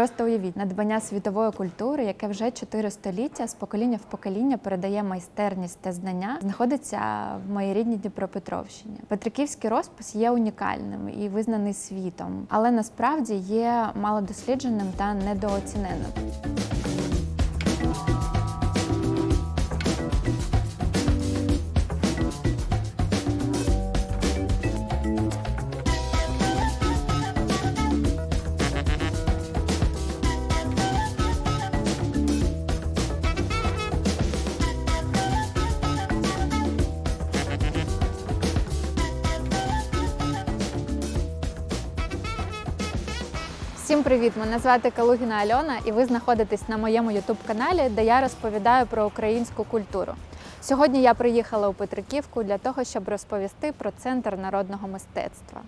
Просто уявіть надбання світової культури, яке вже чотири століття з покоління в покоління передає майстерність та знання, знаходиться в моїй рідній Дніпропетровщині. Петриківський розпис є унікальним і визнаний світом, але насправді є малодослідженим та недооціненим. Привіт! Мене звати Калугіна Альона, і ви знаходитесь на моєму ютуб-каналі, де я розповідаю про українську культуру. Сьогодні я приїхала у Петриківку для того, щоб розповісти про центр народного мистецтва.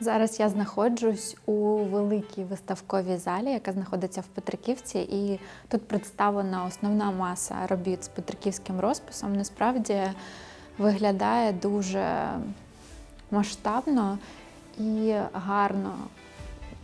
Зараз я знаходжусь у великій виставковій залі, яка знаходиться в Петриківці, і тут представлена основна маса робіт з петриківським розписом. Насправді виглядає дуже масштабно і гарно.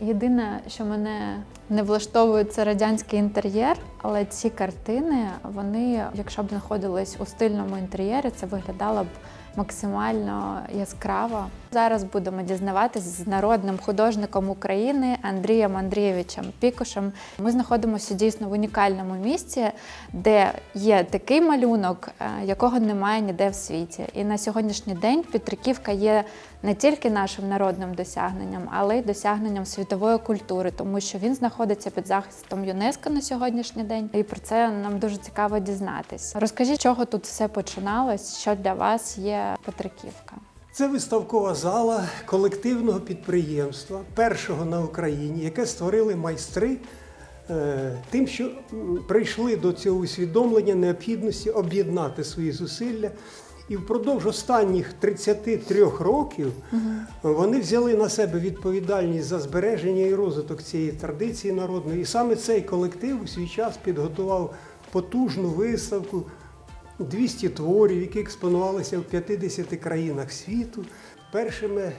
Єдине, що мене не влаштовує, це радянський інтер'єр, але ці картини, вони, якщо б знаходились у стильному інтер'єрі, це виглядало б максимально яскраво. Зараз будемо дізнаватись з народним художником України Андрієм Андрійовичем Пікушем. Ми знаходимося дійсно в унікальному місці, де є такий малюнок, е, якого немає ніде в світі. І на сьогоднішній день Петриківка є не тільки нашим народним досягненням, але й досягненням світової культури, тому що він знаходиться під захистом ЮНЕСКО на сьогоднішній день. І про це нам дуже цікаво дізнатись. Розкажіть, чого тут все починалось, що для вас є Петриківка? Це виставкова зала колективного підприємства, першого на Україні, яке створили майстри е, тим, що прийшли до цього усвідомлення необхідності об'єднати свої зусилля. І впродовж останніх 33 років вони взяли на себе відповідальність за збереження і розвиток цієї традиції народної. І саме цей колектив у свій час підготував потужну виставку 200 творів, які експонувалися в 50 країнах світу. Першими е,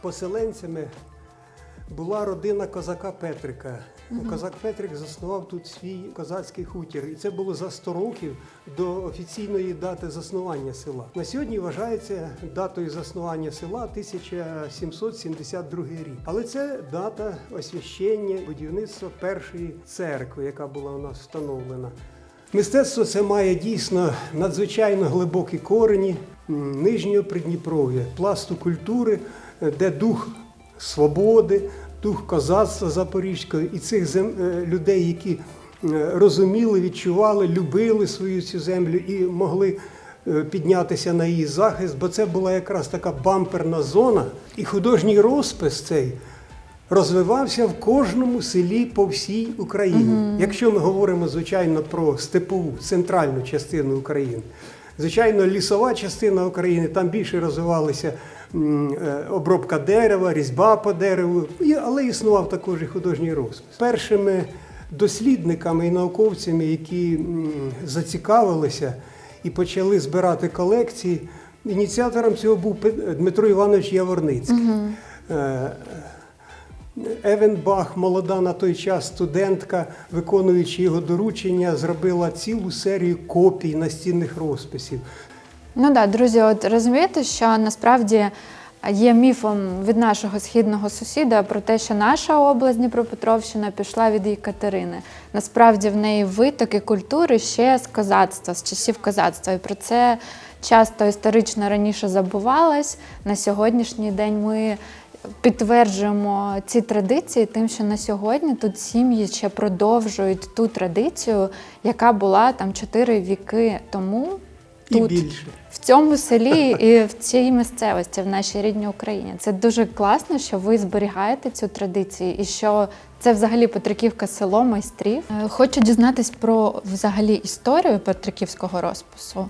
поселенцями була родина козака Петрика. Козак Петрик заснував тут свій козацький хутір. І це було за 100 років до офіційної дати заснування села. На сьогодні вважається датою заснування села 1772 рік. Але це дата освящення будівництва першої церкви, яка була у нас встановлена. Мистецтво це має дійсно надзвичайно глибокі корені нижнього Придніпров'я, пласту культури, е, де дух свободи, дух козацтва запорізького і цих зем- е, людей, які е, розуміли, відчували, любили свою цю землю і могли піднятися на її захист, бо це була якраз така бамперна зона, і художній розпис цей розвивався в кожному селі по всій Україні. Якщо ми говоримо, звичайно, про степову центральну частину України, звичайно, лісова частина України, там більше розвивалися е, обробка дерева, різьба по дереву, але існував також і художній розпис. Першими дослідниками і науковцями, які зацікавилися і почали збирати колекції, ініціатором цього був Дмитро Іванович Яворницький. Е, Евенбах, молода на той час студентка, виконуючи його доручення, зробила цілу серію копій настінних розписів. Ну так, друзі, от розумієте, що насправді є міфом від нашого східного сусіда про те, що наша область Дніпропетровщина пішла від Єкатерини. Насправді в неї витоки культури ще з козацтва, з часів козацтва. І про це часто історично раніше забувалось. На сьогоднішній день ми підтверджуємо ці традиції тим, що на сьогодні тут сім'ї ще продовжують ту традицію, яка була там чотири віки тому. І Тут більше. в цьому селі і в цій місцевості, в нашій рідній Україні. Це дуже класно, що ви зберігаєте цю традицію і що це взагалі Петриківка село майстрів. Е, Хочу дізнатись про взагалі історію Петриківського розпису,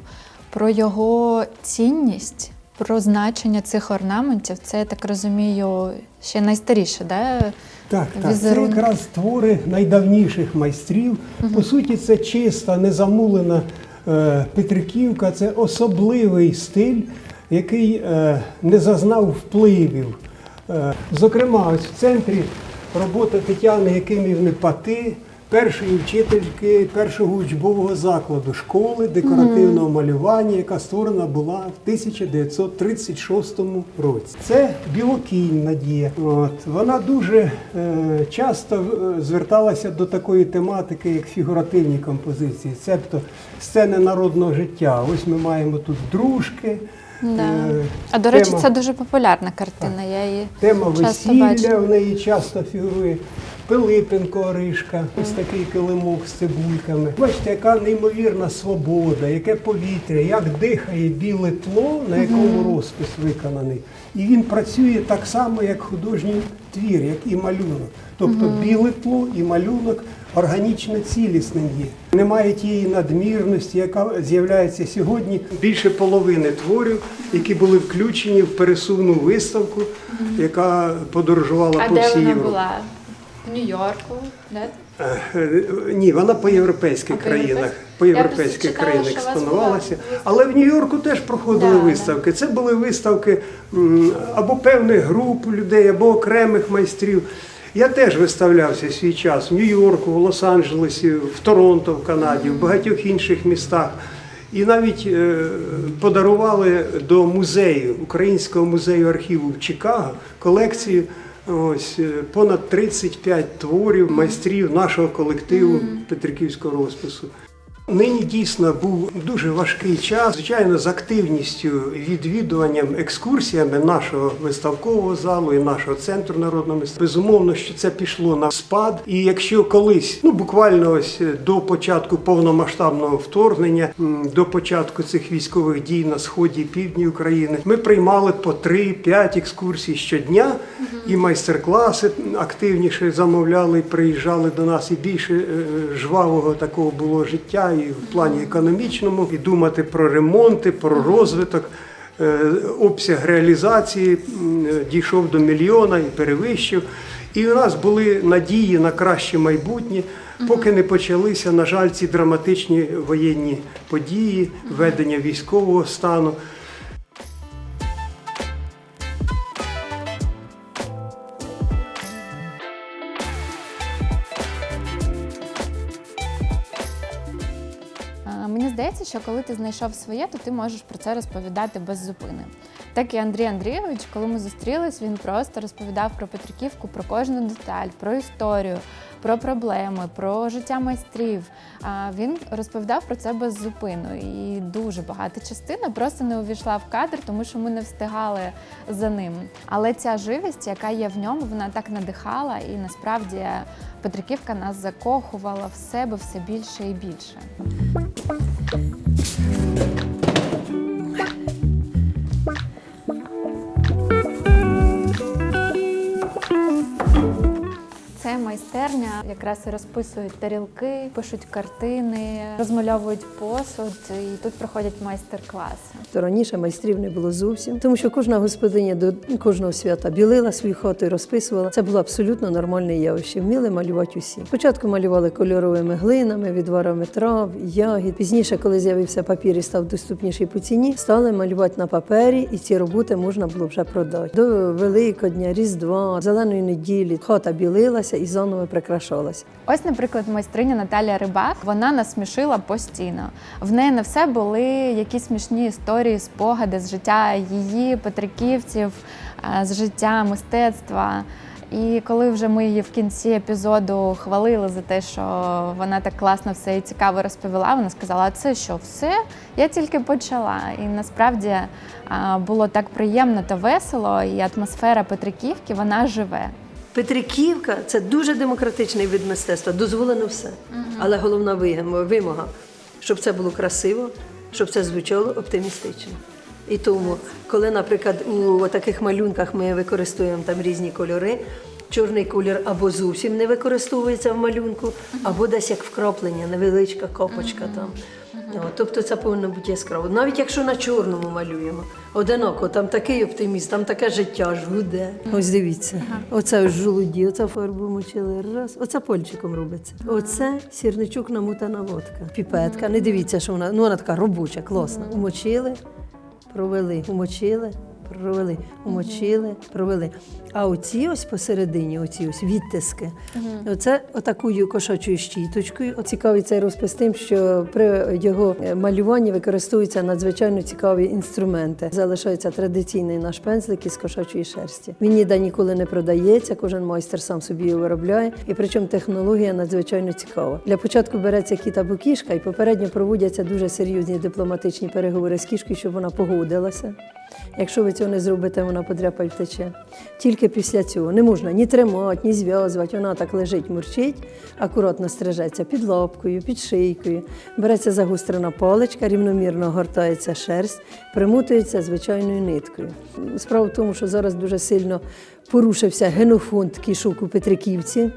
про його цінність, про значення цих орнаментів. Це я так розумію, ще найстаріше, да? Так, так. Це якраз твори найдавніших майстрів. По суті, це чиста, незамулена е, Петриківка, це особливий стиль, який е, не зазнав впливів. Е, зокрема, ось в центрі робота Тетяни Якимівни Пати, першої вчительки першого учбового закладу школи декоративного малювання, яка створена була в 1936 році. Це білокінь Надія. От. Вона дуже е, часто е, зверталася до такої тематики, як фігуративні композиції, цебто сцени народного життя. Ось ми маємо тут дружки. Да. е, А до речі, тема- це дуже популярна картина. Я її Тема часто весілля бачу. в неї часто фігурує. Пилипенко Оришка, ось такий килимок з цибульками. Бачите, яка неймовірна свобода, яке повітря, як дихає біле тло, на якому розпис виконаний. І він працює так само, як художній твір, як і малюнок. Тобто біле тло і малюнок органічно цілісним є. Немає тієї надмірності, яка з'являється сьогодні. Більше половини творів, які були включені в пересувну виставку, яка подорожувала А по всій Європі. В Нью-Йорку? Де? Е, Ні, вона по європейських А, по країнах, по Я європейських читала, країнах що у вас експонувалася. Але в Нью-Йорку теж проходили Да, да. виставки. Це були виставки м, або певних груп людей, або окремих майстрів. Я теж виставлявся свій час в Нью-Йорку, в Лос-Анджелесі, в Торонто, в Канаді, в багатьох інших містах. І навіть е, подарували до музею, Українського музею архіву в Чикаго, колекцію ось, е, понад 35 творів майстрів нашого колективу Петриківського розпису. Нині дійсно був дуже важкий час, звичайно, з активністю, відвідуванням, екскурсіями нашого виставкового залу і нашого центру народного мистецтва. Безумовно, що це пішло на спад. І якщо колись, ну буквально ось до початку повномасштабного вторгнення, до початку цих військових дій на сході і півдні України, ми приймали по 3-5 екскурсій щодня, і майстер-класи активніше замовляли, приїжджали до нас, і більше е, жвавого такого було життя і в плані економічному, і думати про ремонти, про розвиток. Е, Обсяг реалізації е, дійшов до мільйона і перевищив. І у нас були надії на краще майбутнє, поки не почалися, на жаль, ці драматичні воєнні події, введення військового стану. Здається, що коли ти знайшов своє, то ти можеш про це розповідати без зупини. Так і Андрій Андрійович, коли ми зустрілись, він просто розповідав про Петриківку, про кожну деталь, про історію, про проблеми, про життя майстрів. Він розповідав про це без зупину. І дуже багата частина просто не увійшла в кадр, тому що ми не встигали за ним. Але ця живість, яка є в ньому, вона так надихала, і насправді Петриківка нас закохувала в себе все більше і більше. Це майстерня, якраз і розписують тарілки, пишуть картини, розмальовують посуд, і тут проходять майстер-класи. То раніше майстрів не було зовсім, тому що кожна господиня до кожного свята білила свою хату і розписувала. Це було абсолютно нормальне явище. Вміли малювати усі. Спочатку малювали кольоровими глинами, відварами трав, ягід. Пізніше, коли з'явився папір і став доступніший по ціні, стали малювати на папері, і ці роботи можна було вже продати. До Великодня, Різдва, Зеленої неділі хата білилася і заново прикрашалася. Ось, наприклад, майстриня Наталія Рибак. Вона насмішила постійно. В неї на все були якісь смішні історії, спогади з життя її, петриківців, е, з життя мистецтва. І коли вже ми її в кінці епізоду хвалили за те, що вона так класно все і цікаво розповіла, вона сказала: це що, все? Я тільки почала. І насправді е, було так приємно та весело, і атмосфера Петриківки вона живе. Петриківка це дуже демократичний вид мистецтва, дозволено все. Але головна вимога- щоб це було красиво, щоб це звучало оптимістично. І тому, коли, наприклад, у таких малюнках ми використовуємо там різні кольори, чорний колір або зовсім не використовується в малюнку, або десь як вкраплення, невеличка копочка там. От, тобто це повинно бути яскраво. Навіть якщо на чорному малюємо, одиноко, там такий оптиміст, там таке життя ж гуде. Ось дивіться, оце жолуді, оце фарбу мочили раз, оце польчиком робиться. Оце сірничок намутана водка. Піпетка. Не дивіться, що вона, ну вона така робоча, класна. Умочили, провели, умочили, провели, умочили, провели. А оці ось посередині, оці ось відтиски, оце отакою кошачою щіточкою. Цікавий цей розпис тим, що при його е, малюванні використовуються надзвичайно цікаві інструменти. Залишається традиційний наш пензлик із кошачої шерсті. Він ніде ніколи не продається, кожен майстер сам собі його виробляє. І причому технологія надзвичайно цікава. Для початку береться кіт або кішка, і попередньо проводяться дуже серйозні дипломатичні переговори з кішкою, щоб вона погодилася. Якщо ви цього не зробите, вона подряпає втече. Тільки після цього не можна ні тримати, ні зв'язувати. Вона так лежить, мурчить, акуратно стрижеться під лапкою, під шийкою. Береться загострена паличка, рівномірно гортається шерсть, примутується звичайною ниткою. Справа в тому, що зараз дуже сильно порушився генофонд кішок у Петриківці.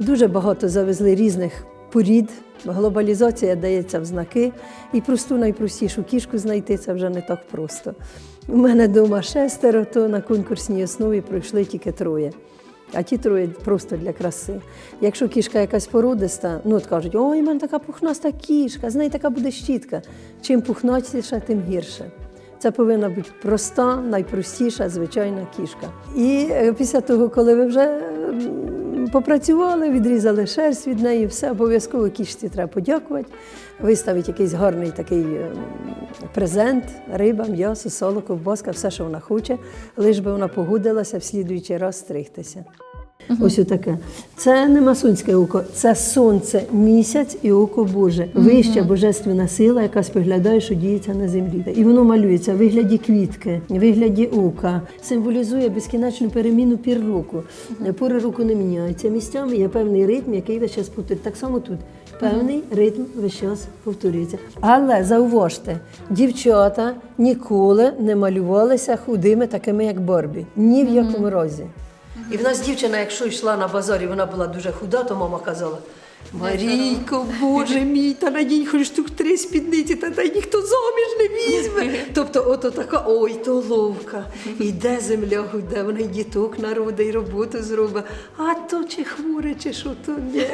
Дуже багато завезли різних порід. Глобалізація дається в знаки, і просту найпростішу кішку знайти це вже не так просто. У мене вдома шестеро, то на конкурсній основі пройшли тільки троє. А ті троє просто для краси. Якщо кішка якась породиста, ну от кажуть, ой, у мене така пухнаста кішка, з неї така буде щітка. Чим пухнастіша, тим гірше. Це повинна бути проста, найпростіша, звичайна кішка. І е, після того, коли ви вже м, попрацювали, відрізали шерсть від неї, все обов'язково кішці треба подякувати, виставити якийсь гарний такий е, презент, риба, м'ясо, соло, боска, все, що вона хоче, лиш би вона погодилася в слідуючий раз стригтися. Ось отаке. Це не масонське око, це сонце, місяць і око Боже. Вища божественна сила, яка споглядає, що діється на землі. І воно малюється в вигляді квітки, в вигляді ока, символізує безкінечну переміну пір року. Пори року не міняються. Місцями є певний ритм, який весь час повторюється. Так само тут. Певний ритм весь час повторюється. Але зауважте, дівчата ніколи не малювалися худими, такими як Барбі. Ні в якому разі. І в нас дівчина, якщо йшла на базарі, вона була дуже худа, то мама казала. Марійко, боже мій, та надінь хоч штук три спідниці, та, та ніхто заміж не візьме. Тобто, ото така, ой, то ловка. Іде земля гуде, вона й діток народить, і роботу зробить. А то чи хворе, чи що то ні.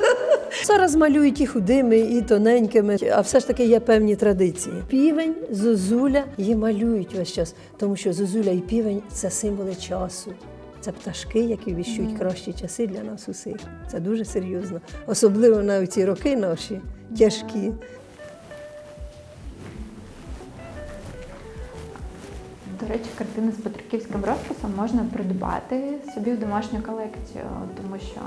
Зараз малюють і худими, і тоненькими, а все ж таки є певні традиції. Півень, зозуля її малюють весь час, тому що зозуля і півень це символи часу. Це пташки, які віщують кращі часи для нас усіх. Це дуже серйозно. Особливо на ці роки наші тяжкі. До речі, картини з Петриківським розписом можна придбати собі в домашню колекцію, тому що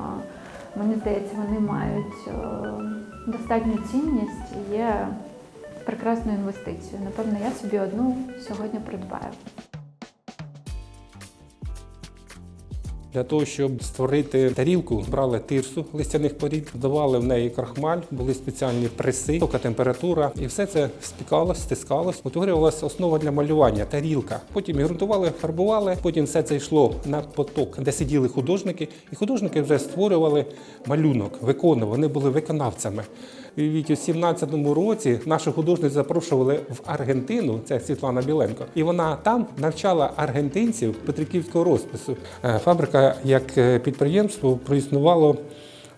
мені здається, вони мають е, достатню цінність і є прекрасною інвестицією. Напевно, я собі одну сьогодні придбаю. Для того, щоб створити тарілку, брали тирсу листяних порід, вдавали в неї крахмаль, були спеціальні преси, висока температура, і все це спікалось, стискалось, утворювалася основа для малювання, тарілка. Потім ґрунтували, фарбували. Потім все це йшло на поток, де сиділи художники, і художники вже створювали малюнок, виконували. Вони були виконавцями. І в 17-му році нашу художницю запрошували в Аргентину, це Світлана Біленко, і вона там навчала аргентинців петриківського розпису. Е, Фабрика як е, підприємство проіснувало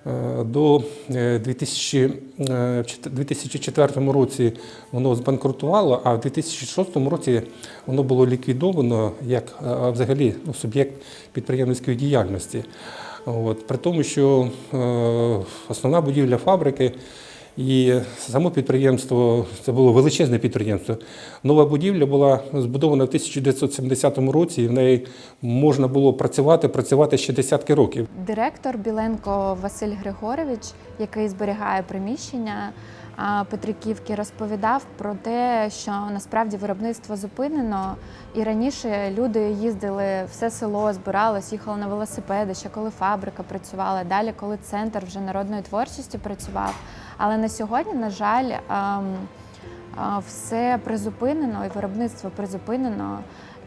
е, до е, 2000, е, чет- 2004 році воно збанкрутувало, а в 2006 році воно було ліквідовано як взагалі ну, суб'єкт підприємницької діяльності. От, при тому, що основна будівля фабрики і само підприємство це було величезне підприємство. Нова будівля була збудована в 1970 році, і в неї можна було працювати, працювати ще десятки років. Директор Біленко Василь Григорович, який зберігає приміщення Петриківки, розповідав про те, що насправді виробництво зупинено, і раніше люди їздили все село, збиралось, їхали на велосипеди, ще коли фабрика працювала. Далі, коли центр вже народної творчості працював. Але на сьогодні, на жаль, ем, все призупинено, і виробництво призупинено.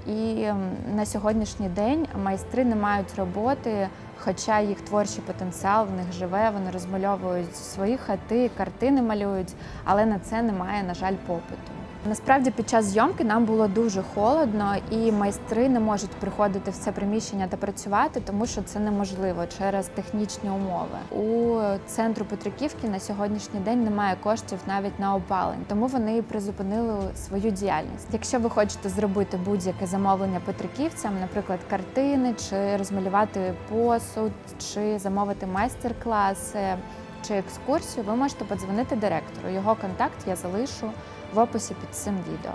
І на сьогоднішній день майстри не мають роботи, хоча їх творчий потенціал в них живе, вони розмальовують свої хати, картини малюють, але на це немає, на жаль, попиту. Насправді під час зйомки нам було дуже холодно, і майстри не можуть приходити в це приміщення та працювати, тому що це неможливо через технічні умови. У центру Петриківки на сьогоднішній день немає коштів навіть на опалень, тому вони призупинили свою діяльність. Якщо ви хочете зробити будь-яке замовлення петриківцям, наприклад, картини, чи розмалювати посуд, чи замовити майстер-класи чи екскурсію, ви можете подзвонити директору. Його контакт я залишу в описі під цим відео.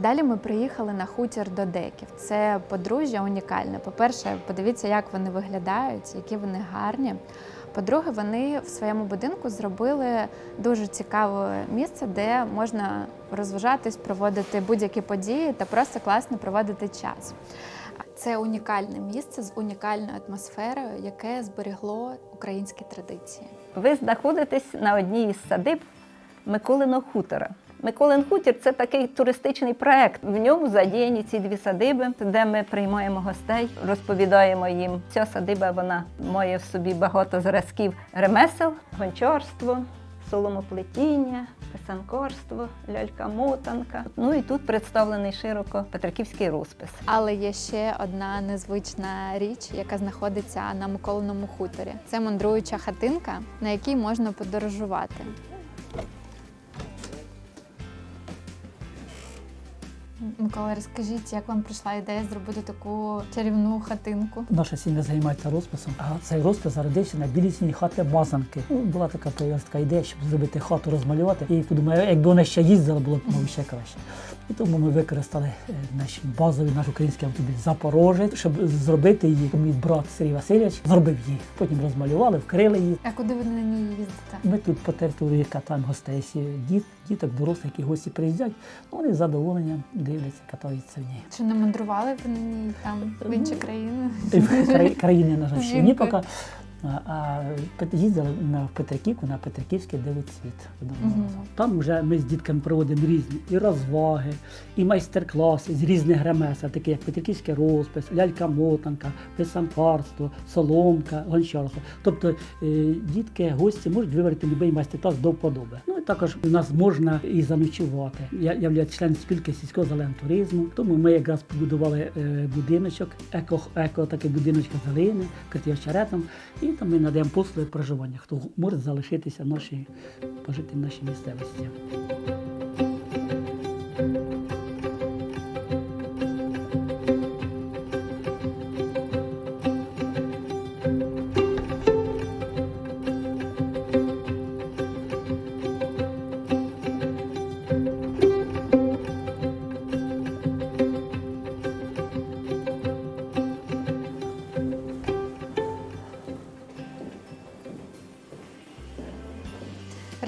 Далі ми приїхали на хутір до деків. Це подружжя унікальне. По-перше, подивіться, як вони виглядають, які вони гарні. По-друге, вони в своєму будинку зробили дуже цікаве місце, де можна розважатись, проводити будь-які події та просто класно проводити час. Це унікальне місце з унікальною атмосферою, яке зберігло українські традиції. Ви знаходитесь на одній із садиб Миколиного хутора. Миколин хутір це такий туристичний проект. В ньому задіяні ці дві садиби, де ми приймаємо гостей, розповідаємо їм. Ця садиба вона має в собі багато зразків ремесел, гончарство, соломоплетіння, писанкорство, лялька-мотанка. Ну і тут представлений широко петриківський розпис. Але є ще одна незвична річ, яка знаходиться на Миколиному хуторі. Це мандруюча хатинка, на якій можна подорожувати. Mm. Микола, розкажіть, як вам прийшла ідея зробити таку чарівну хатинку? Наша сім'я займається розписом, а цей розпис зародився на білій стіні хати Мазанки. Ну, була така така ідея, щоб зробити хату, розмалювати. І подумаю, якби вона ще їздила, було б мабуть, ще краще. І тому ми використали е, наш базовий наш український автомобіль Запорожець, щоб зробити її. Мій брат Сергій Васильович зробив її. Потім розмалювали, вкрили її. А куди ви на ній їздите? Ми тут по території катаємо гостей, діт, діток, дорослих, які гості приїздять, вони з задоволенням дивляться, катаються в ній. Чи не мандрували на ній там в інші країни? В країни, на жаль, ще ні поки. А, їздили на Петриківку, на Петриківський одного Мгм. Там вже ми з дітками проводимо різні і розваги, і майстер-класи з різних ремесел, такі як Петриківський розпис, лялька-мотанка, писанкарство, соломка, гончарство. Тобто е, дітки, гості можуть вибрати будь-який майстер-клас до вподоби. Ну також у нас можна і заночувати. Я являю член спілки сільського зеленого туризму. Тому ми якраз побудували е, будиночок, еко, еко таке будиночка зелени, глини, очеретом. І там ми надаємо послуги проживання, хто може залишитися в нашій, пожити в нашій місцевості.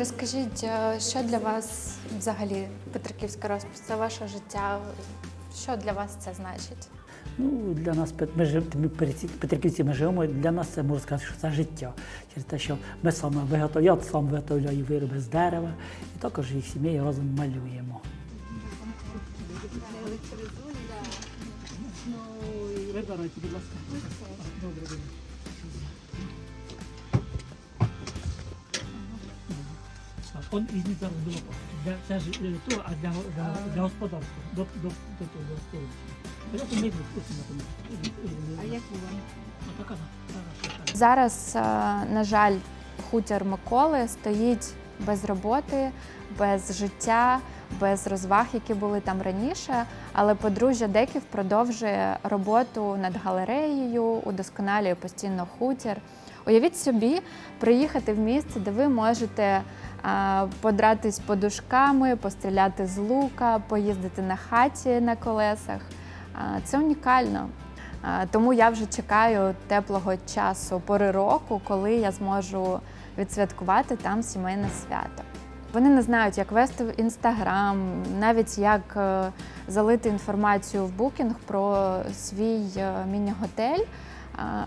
Розкажіть, е, що для вас взагалі Петриківська розпис? Це ваше життя? Що для вас це значить? Ну, для нас, ми, жив- Петриківці ми живемо, для нас це можна сказати, що це життя. Через те, що ми саме виготовляємо, я сам виготовляю вироби з дерева, і також їх сім'єю разом малюємо. Вибирайте, будь ласка. Добре, Он візьміть зараз до для це ж то, а для, для, для господарства до, до, до того. Я помив А як у вам? Отака. Зараз, е, на жаль, хутір Миколи стоїть без роботи, без життя, без розваг, які були там раніше. Але подружжя Деків продовжує роботу над галереєю, удосконалює постійно хутір. Уявіть собі, приїхати в місце, де ви можете подратись подушками, постріляти з лука, поїздити на хаті на колесах. Це унікально. Тому я вже чекаю теплого часу, пори року, коли я зможу відсвяткувати там сімейне свято. Вони не знають, як вести в інстаграм, навіть як е, залити інформацію в букінг про свій е, міні-готель,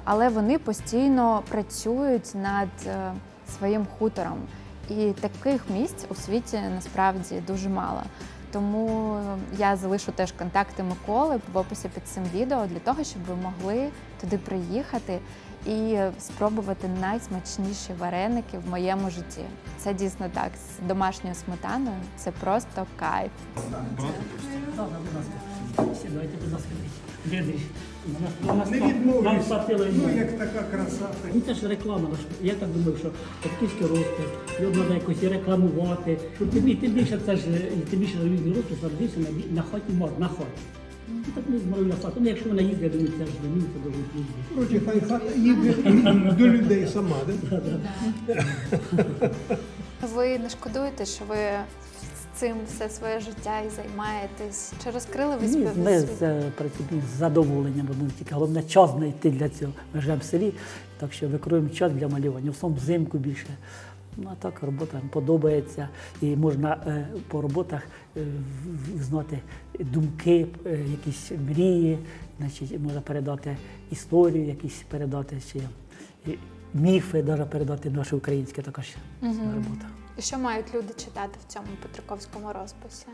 але вони постійно працюють над е, своїм хутором. І таких місць у світі насправді дуже мало. Тому я залишу теж контакти Миколи в описі під цим відео для того, щоб ви могли туди приїхати і спробувати найсмачніші вареники в моєму житті. Це дійсно так, з домашньою сметаною. Це просто кайф. Так, будь ласка. Не там- відмовлюсь. Нам. Ну, як така краса. Ну, це ж реклама. ну, що- Я так думаю, що батьківський розпис, його треба якось і рекламувати. Щоб тим, і тим більше це ж і тим більше релігійний розпис народився на, на хаті мор, на хаті. Ну так ми змогли на хату. Ну якщо вона їздить, я думаю, це ж домів, це дуже їздить. Коротше, хай хата їде до людей сама, да? Ви не шкодуєте, що ви цим все своє життя і займаєтесь? Чи розкрили ви Ні, ми з е, працівник з задоволенням робимо тільки головне час знайти для цього. Ми живемо в селі, так що викроємо час для малювання. В основному взимку більше. Ну а так робота подобається. І можна е, по роботах е, знати думки, е, якісь мрії, значить, можна передати історію, якісь передати ще міфи, навіть передати наше українське також робота. І що мають люди читати в цьому Петриковському розписі?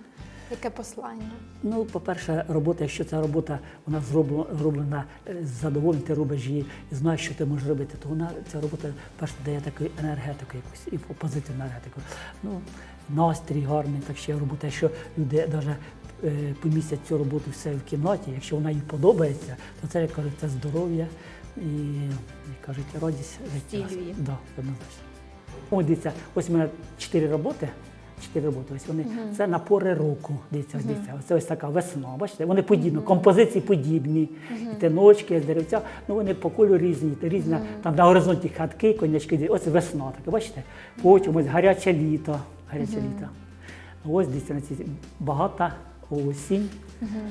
Яке послання? Ну, по-перше, робота, якщо ця робота вона зроблена, зроблена е, з задоволенням, ти робиш її і знаєш, що ти можеш робити, то вона ця робота перше дає таку енергетику якусь і позитивну енергетику. Ну, настрій гарний, так ще робота. Якщо люди навіть помістять цю роботу все в кімнаті, якщо вона їм подобається, то це як кажуть, це здоров'я і як кажуть, радість життя. Да, однозначно. Ось дивіться, ось у мене чотири роботи. Чотири роботи. Ось вони це на пори року. Дивіться, ось дивіться. Це ось така весна. Бачите, вони подібні, композиції подібні. І Тиночки, деревця. Ну вони по кольору різні. то різна там на горизонті хатки, конячки. Ось весна така. Бачите? Потім ось гаряче літо. Гаряче літо. Ось дивіться на ці багата осінь.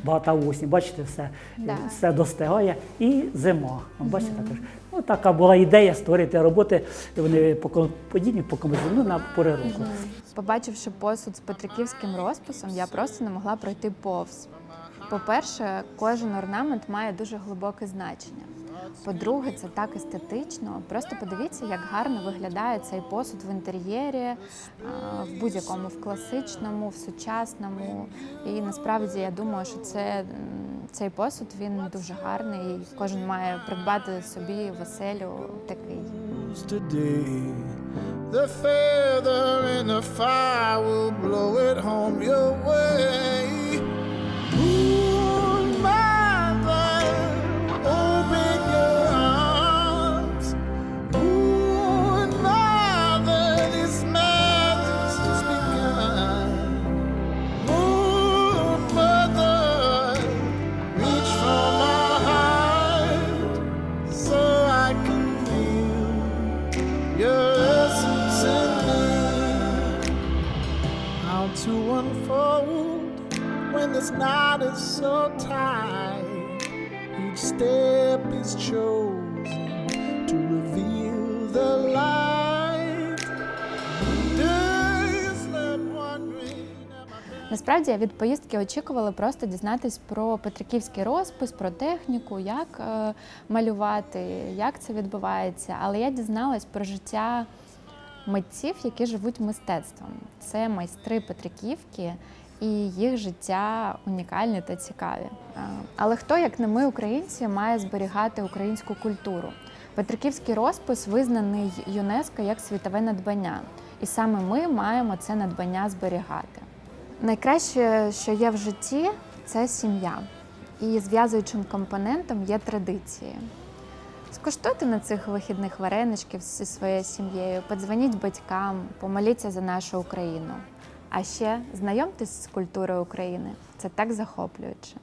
Багата осінь. Бачите, все, Да. все достигає. І зима. Бачите, Бачите, також. Ну, така була ідея створити роботи. Вони по подібні по комусь ну, на пори року. Побачивши посуд з петриківським розписом, я просто не могла пройти повз. По-перше, кожен орнамент має дуже глибоке значення. По-друге, це так естетично. Просто подивіться, як гарно виглядає цей посуд в інтер'єрі, в будь-якому, в класичному, в сучасному. І насправді я думаю, що це, цей посуд він дуже гарний. і Кожен має придбати собі веселю такий. The feather in the fire will blow it home your way. Насправді від поїздки очікувала просто дізнатись про петриківський розпис, про техніку, як е, малювати, як це відбувається. Але я дізналась про життя митців, які живуть мистецтвом. Це майстри Петриківки, і їх життя унікальні та цікаві. Е, Але хто, як не ми, українці, має зберігати українську культуру? Петриківський розпис визнаний ЮНЕСКО як світове надбання, і саме ми маємо це надбання зберігати. Найкраще, що є в житті, це сім'я. І зв'язуючим компонентом є традиції. Скуштуйте на цих вихідних вареничків зі своєю сім'єю, подзвоніть батькам, помоліться за нашу Україну. А ще знайомтесь з культурою України. Це так захоплююче.